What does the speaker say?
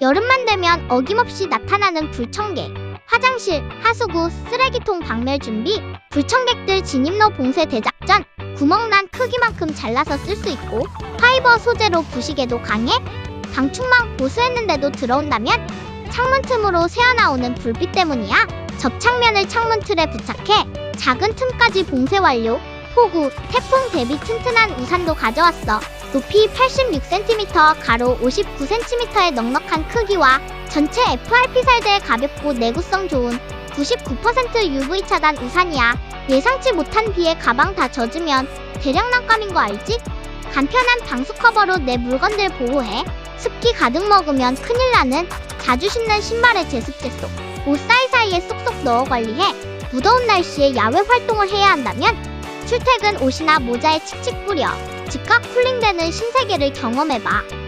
여름만 되면 어김없이 나타나는 불청객. 화장실, 하수구, 쓰레기통 박멸 준비. 불청객들 진입로 봉쇄 대작전. 구멍난 크기만큼 잘라서 쓸 수 있고 파이버 소재로 부식에도 강해. 방충망 보수했는데도 들어온다면 창문 틈으로 새어나오는 불빛 때문이야. 접착면을 창문 틀에 부착해 작은 틈까지 봉쇄 완료. 폭우, 태풍 대비 튼튼한 우산도 가져왔어. 높이 86cm, 가로 59cm의 넉넉한 크기와 전체 FRP 살대에 가볍고 내구성 좋은 99% UV 차단 우산이야. 예상치 못한 비에 가방 다 젖으면 대량 난감인 거 알지? 간편한 방수 커버로 내 물건들 보호해. 습기 가득 먹으면 큰일 나는 자주 신는 신발의 제습제 속. 옷 사이사이에 쏙쏙 넣어 관리해. 무더운 날씨에 야외 활동을 해야 한다면 출퇴근 옷이나 모자에 칙칙 뿌려. 즉각 쿨링되는 신세계를 경험해봐.